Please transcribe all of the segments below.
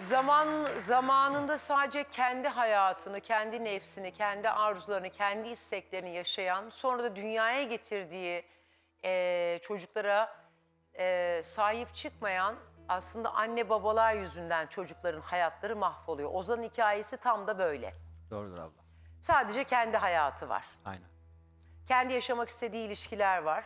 Zaman zamanında sadece kendi hayatını, kendi nefsini, kendi arzularını, kendi isteklerini yaşayan, sonra da dünyaya getirdiği eee, çocuklara eee, sahip çıkmayan aslında anne babalar yüzünden çocukların hayatları mahvoluyor. Ozan'ın hikayesi tam da böyle. Doğrudur abla. Sadece kendi hayatı var. Aynen. Kendi yaşamak istediği ilişkiler var.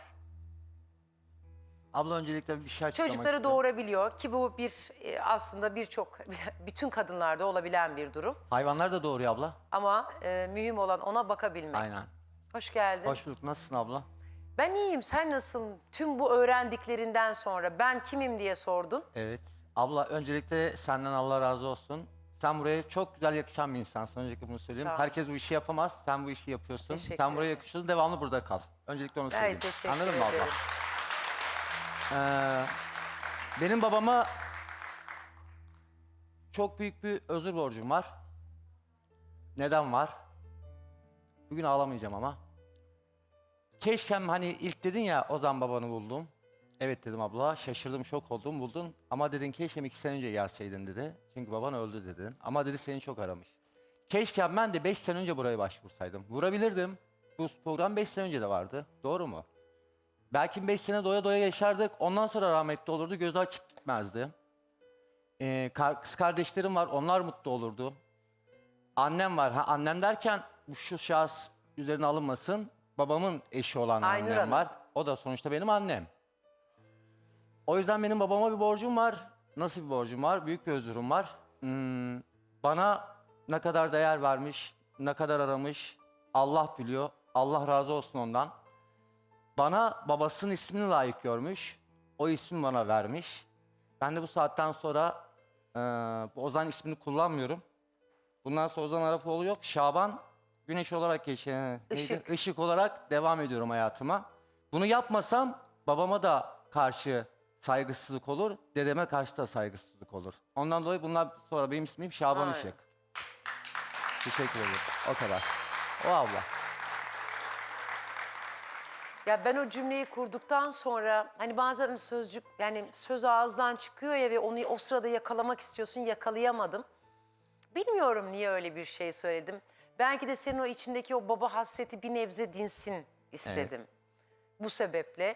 Abla öncelikle bir şey açıklamak Çocukları istiyorum. doğurabiliyor ki bu bir e, aslında birçok bütün kadınlarda olabilen bir durum. Hayvanlar da doğuruyor abla. Ama e, mühim olan ona bakabilmek. Aynen. Hoş geldin. Hoş bulduk. Nasılsın abla? Ben iyiyim. Sen nasılsın? Tüm bu öğrendiklerinden sonra ben kimim diye sordun. Evet. Abla öncelikle senden Allah razı olsun. Sen buraya çok güzel yakışan bir insansın. Öncelikle bunu söyleyeyim. Sağ ol. Herkes bu işi yapamaz. Sen bu işi yapıyorsun. Teşekkür Sen buraya ederim. yakışıyorsun. Devamlı burada kal. Öncelikle onu söyleyeyim. teşekkür Anladın mı abla? ederim. Ee, benim babama çok büyük bir özür borcum var. Neden var? Bugün ağlamayacağım ama. Keşkem hani ilk dedin ya Ozan babanı buldum. Evet dedim abla şaşırdım şok oldum buldun. Ama dedin keşkem iki sene önce gelseydin dedi. Çünkü baban öldü dedin. Ama dedi seni çok aramış. Keşke ben de beş sene önce buraya başvursaydım. Vurabilirdim. Bu program beş sene önce de vardı. Doğru mu? Belki 5 sene doya doya yaşardık. Ondan sonra rahmetli olurdu. Gözü açık gitmezdi. Ee, kar- kız kardeşlerim var. Onlar mutlu olurdu. Annem var. Ha, annem derken bu şu şahıs üzerine alınmasın. Babamın eşi olan Aynur annem Hanım. var. O da sonuçta benim annem. O yüzden benim babama bir borcum var. Nasıl bir borcum var? Büyük bir özürüm var. Hmm, bana ne kadar değer vermiş, ne kadar aramış Allah biliyor. Allah razı olsun ondan. Bana babasının ismini layık görmüş. O ismi bana vermiş. Ben de bu saatten sonra bu Ozan ismini kullanmıyorum. Bundan sonra Ozan Arapoğlu yok. Şaban Güneş olarak geçe, Işık. Işık olarak devam ediyorum hayatıma. Bunu yapmasam babama da karşı saygısızlık olur, dedeme karşı da saygısızlık olur. Ondan dolayı bundan sonra benim ismim Şaban. Işık. Teşekkür ederim. O kadar. O abla. Ya ben o cümleyi kurduktan sonra hani bazen sözcük yani söz ağızdan çıkıyor ya ve onu o sırada yakalamak istiyorsun yakalayamadım. Bilmiyorum niye öyle bir şey söyledim. Belki de senin o içindeki o baba hasreti bir nebze dinsin istedim. Bu sebeple.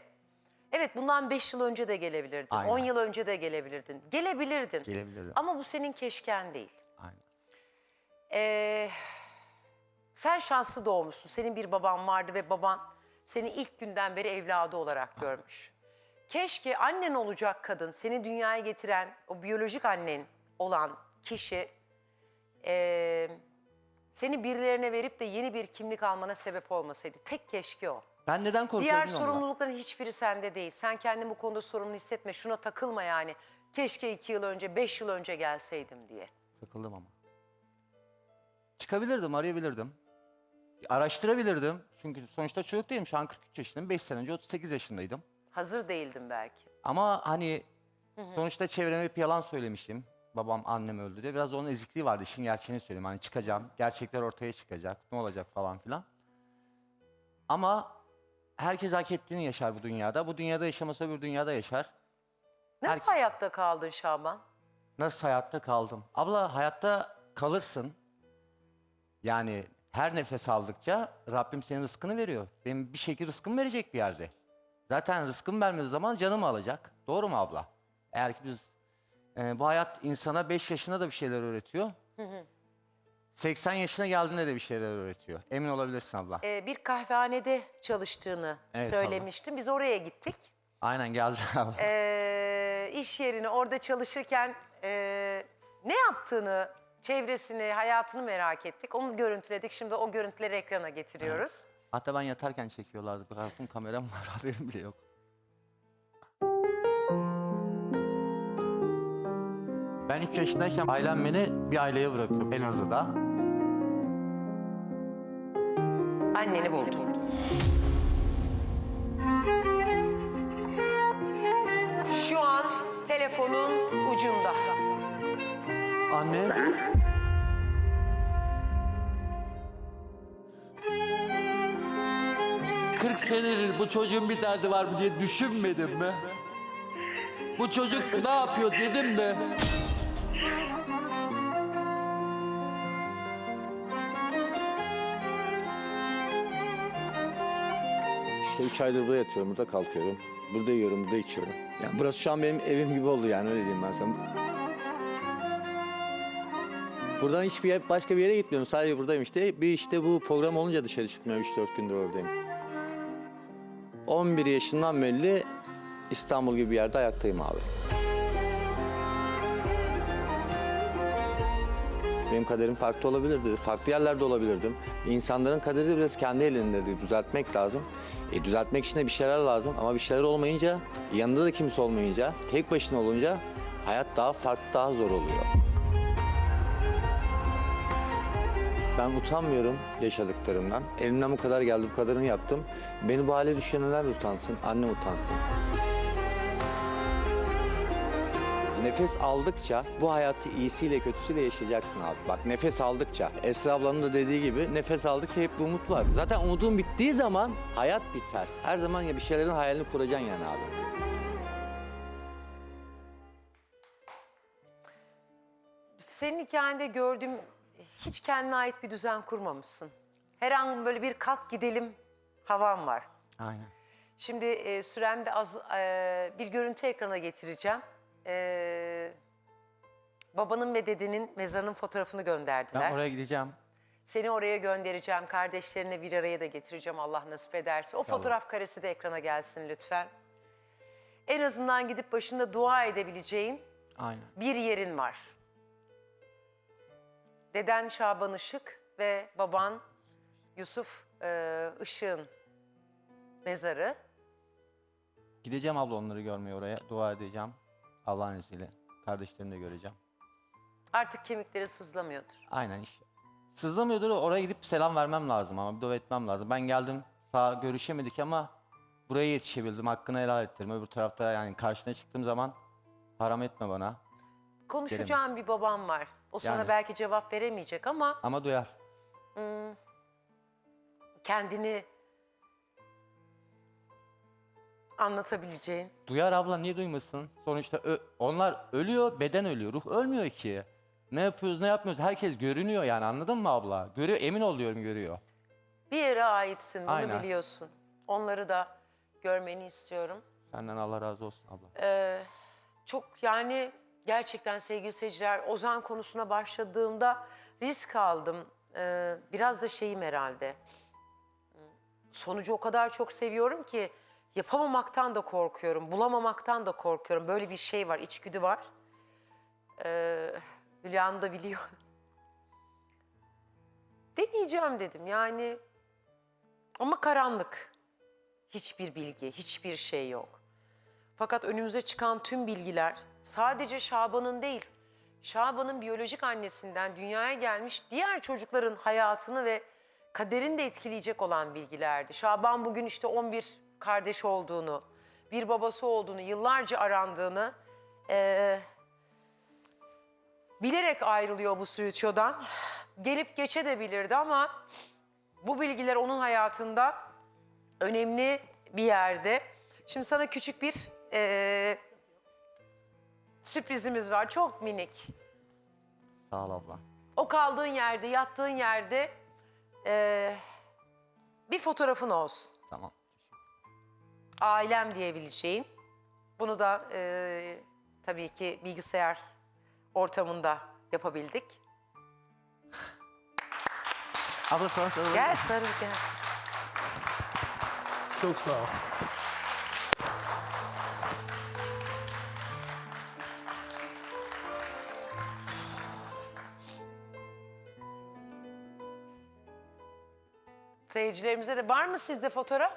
Evet bundan 5 yıl önce de gelebilirdin. Aynen. 10 yıl önce de gelebilirdin. Gelebilirdin. Gelebilirdim. Ama bu senin keşken değil. Aynen. Ee, sen şanslı doğmuşsun. Senin bir baban vardı ve baban seni ilk günden beri evladı olarak görmüş. Keşke annen olacak kadın, seni dünyaya getiren o biyolojik annen olan kişi ee, seni birilerine verip de yeni bir kimlik almana sebep olmasaydı. Tek keşke o. Ben neden korkuyorum Diğer bilmiyorum abla. sorumlulukların hiçbiri sende değil. Sen kendini bu konuda sorumlu hissetme. Şuna takılma yani. Keşke iki yıl önce, beş yıl önce gelseydim diye. Takıldım ama. Çıkabilirdim, arayabilirdim. Araştırabilirdim. Çünkü sonuçta çocuk değilim. Şu an 43 yaşındayım. 5 sene önce 38 yaşındaydım. Hazır değildim belki. Ama hani sonuçta çevreme hep yalan söylemişim. Babam annem öldü diye. Biraz onun ezikliği vardı. İşin gerçeğini söyleyeyim. Hani çıkacağım. Gerçekler ortaya çıkacak. Ne olacak falan filan. Ama herkes hak ettiğini yaşar bu dünyada. Bu dünyada yaşamasa öbür dünyada yaşar. Nasıl Herkes- ayakta kaldın Şaban? Nasıl hayatta kaldım? Abla hayatta kalırsın. Yani her nefes aldıkça Rabbim senin rızkını veriyor. Benim bir şekilde rızkımı verecek bir yerde. Zaten rızkımı vermediği zaman canımı alacak. Doğru mu abla? Eğer ki biz e, bu hayat insana 5 yaşında da bir şeyler öğretiyor. 80 yaşına geldiğinde de bir şeyler öğretiyor. Emin olabilirsin abla. Ee, bir kahvehanede çalıştığını Evet, söylemiştin. Biz oraya gittik. Aynen geldi abla. Ee, iş yerini orada çalışırken ee, ne yaptığını, çevresini, hayatını merak ettik. Onu görüntüledik. Şimdi o görüntüleri ekrana getiriyoruz. Hatta ben yatarken çekiyorlardı. Bir kartun kameram var haberim bile yok. Ben 3 yaşındayken ailem beni bir aileye bırakıyor Elazığ'da. Anneni buldum. Anne. ...40 senedir bu çocuğun bir derdi var mı diye düşünmedim mi? Bu çocuk ne yapıyor dedim de. İşte üç aydır burada yatıyorum, burada kalkıyorum. Burada yiyorum, burada içiyorum. Yani burası şu an benim evim gibi oldu yani öyle diyeyim ben sana. Buradan hiçbir yer, başka bir yere gitmiyorum. Sadece buradayım işte. Bir işte bu program olunca dışarı çıkmıyorum. 3-4 gündür oradayım. 11 yaşından beri İstanbul gibi bir yerde ayaktayım abi. Benim kaderim farklı olabilirdi. Farklı yerlerde olabilirdim. İnsanların kaderi biraz kendi elindeydi. Düzeltmek lazım. E, düzeltmek için de bir şeyler lazım. Ama bir şeyler olmayınca, yanında da kimse olmayınca, tek başına olunca hayat daha farklı, daha zor oluyor. Ben utanmıyorum yaşadıklarımdan. Elimden bu kadar geldi, bu kadarını yaptım. Beni bu hale düşenler de utansın, annem utansın. Nefes aldıkça bu hayatı iyisiyle kötüsüyle yaşayacaksın abi. Bak nefes aldıkça. Esra ablanın da dediği gibi nefes aldıkça hep bir umut var. Zaten umudun bittiği zaman hayat biter. Her zaman ya bir şeylerin hayalini kuracaksın yani abi. Senin hikayende gördüğüm hiç kendine ait bir düzen kurmamışsın. Her an böyle bir kalk gidelim havan var. Aynen. Şimdi e, süremde az e, bir görüntü ekrana getireceğim. E, babanın ve dedenin mezarının fotoğrafını gönderdiler. Ben oraya gideceğim. Seni oraya göndereceğim. Kardeşlerine bir araya da getireceğim Allah nasip ederse. O fotoğraf karesi de ekrana gelsin lütfen. En azından gidip başında dua edebileceğin Aynen. bir yerin var. Deden Şaban Işık ve baban Yusuf e, Işık'ın mezarı. Gideceğim abla onları görmeye oraya. Dua edeceğim. Allah'ın izniyle. Kardeşlerimi de göreceğim. Artık kemikleri sızlamıyordur. Aynen işte. Sızlamıyordur oraya gidip selam vermem lazım ama bir dua etmem lazım. Ben geldim sağ görüşemedik ama buraya yetişebildim. Hakkını helal ettirme. Öbür tarafta yani karşına çıktığım zaman haram etme bana. Konuşacağın bir babam var. O sana Yani. belki cevap veremeyecek ama Ama duyar. kendini anlatabileceğin. Duyar abla niye duymasın? Sonuçta ö- onlar ölüyor, beden ölüyor. Ruh ölmüyor ki. Ne yapıyoruz, ne yapmıyoruz? Herkes görünüyor yani anladın mı abla? Görüyor, emin oluyorum görüyor. Bir yere aitsin bunu Aynen. biliyorsun. Onları da görmeni istiyorum. Senden Allah razı olsun abla. Ee, çok yani gerçekten sevgili seyirciler Ozan konusuna başladığımda risk aldım. Ee, biraz da şeyim herhalde. Sonucu o kadar çok seviyorum ki yapamamaktan da korkuyorum, bulamamaktan da korkuyorum. Böyle bir şey var, içgüdü var. Ee, Hülya da biliyor. Deneyeceğim dedim yani. Ama karanlık. Hiçbir bilgi, hiçbir şey yok. Fakat önümüze çıkan tüm bilgiler sadece Şaban'ın değil, Şaban'ın biyolojik annesinden dünyaya gelmiş diğer çocukların hayatını ve kaderini de etkileyecek olan bilgilerdi. Şaban bugün işte 11 kardeş olduğunu, bir babası olduğunu, yıllarca arandığını eee, bilerek ayrılıyor bu stüdyodan. Gelip geçebilirdi ama bu bilgiler onun hayatında önemli bir yerde. Şimdi sana küçük bir eee, sürprizimiz var. Çok minik. Sağ ol abla. O kaldığın yerde, yattığın yerde eee, bir fotoğrafın olsun. Tamam. Ailem diyebileceğin. Bunu da eee, tabii ki bilgisayar ortamında yapabildik. Abla sana sarılayım. Gel sarıl gel. Çok sağ ol. Seyircilerimize de var mı sizde fotoğraf?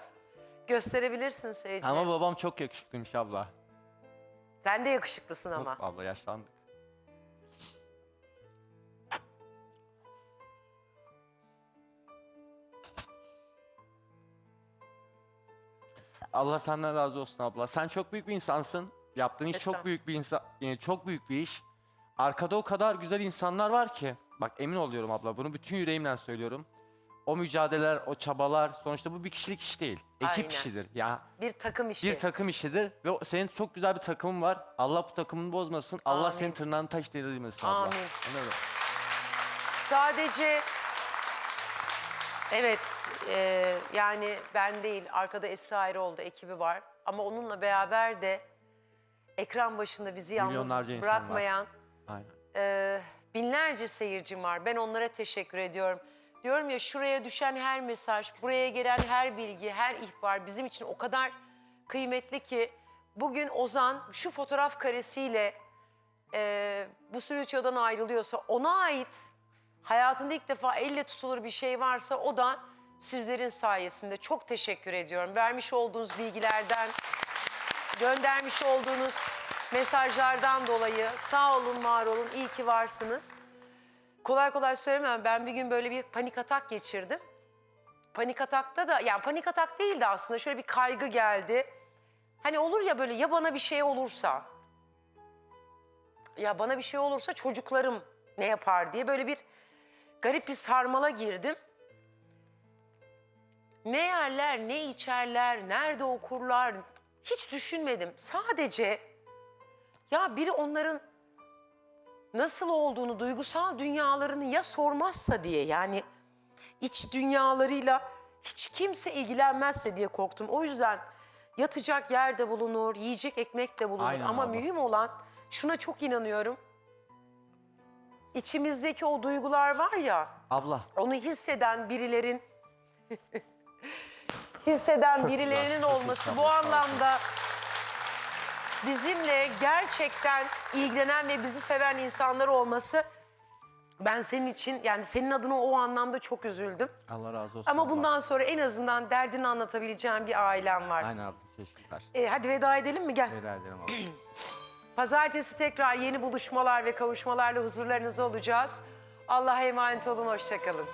Gösterebilirsin seyircilerimize. Ama babam çok yakışıklıymış abla. Sen de yakışıklısın ama. Abla yaşlandık. Allah senden razı olsun abla. Sen çok büyük bir insansın. Yaptığın iş Estağfurullah. çok büyük bir insan, yani çok büyük bir iş. Arkada o kadar güzel insanlar var ki. Bak emin oluyorum abla. Bunu bütün yüreğimle söylüyorum. O mücadeleler, o çabalar sonuçta bu bir kişilik iş değil. Ekip Aynen. işidir. Ya Bir takım işi. bir takım işidir ve o- senin çok güzel bir takımın var. Allah bu takımını bozmasın. Allah Amin. senin tırnağını taş değdirmesin abla. Amin. Anladın mı? Sadece evet e, yani ben değil arkada Esra Eroğlu da ekibi var ama onunla beraber de ekran başında bizi yalnız Milyonlarca insan var. bırakmayan Aynen. e, binlerce seyircim var. Ben onlara teşekkür ediyorum. Diyorum ya şuraya düşen her mesaj, buraya gelen her bilgi, her ihbar bizim için o kadar kıymetli ki bugün Ozan şu fotoğraf karesiyle e, bu stüdyodan ayrılıyorsa ona ait hayatında ilk defa elle tutulur bir şey varsa o da sizlerin sayesinde. Çok teşekkür ediyorum. Vermiş olduğunuz bilgilerden, göndermiş olduğunuz mesajlardan dolayı sağ olun, var olun, iyi ki varsınız. Kolay kolay söylemem. Ben bir gün böyle bir panik atak geçirdim. Panik atakta da, yani panik atak değildi aslında. Şöyle bir kaygı geldi. Hani olur ya böyle ya bana bir şey olursa, ya bana bir şey olursa çocuklarım ne yapar diye böyle bir garip bir sarmala girdim. Ne yerler, ne içerler, nerede okurlar hiç düşünmedim. Sadece ya biri onların nasıl olduğunu, duygusal dünyalarını ya sormazsa diye yani iç dünyalarıyla hiç kimse ilgilenmezse diye korktum. O yüzden yatacak yer de bulunur, yiyecek ekmek de bulunur. Aynen Ama abla. mühim olan şuna çok inanıyorum. İçimizdeki o duygular var ya, Abla onu hisseden birilerin hisseden birilerinin olması bu anlamda bizimle gerçekten ilgilenen ve bizi seven insanlar olması ben senin için yani senin adına o anlamda çok üzüldüm. Allah razı olsun. Ama bundan sonra en azından derdini anlatabileceğim bir ailem var. Aynen abla teşekkürler. E, hadi veda edelim mi? Gel. Veda ederim abla. Pazartesi tekrar yeni buluşmalar ve kavuşmalarla huzurlarınızda olacağız. Allah'a emanet olun, hoşçakalın.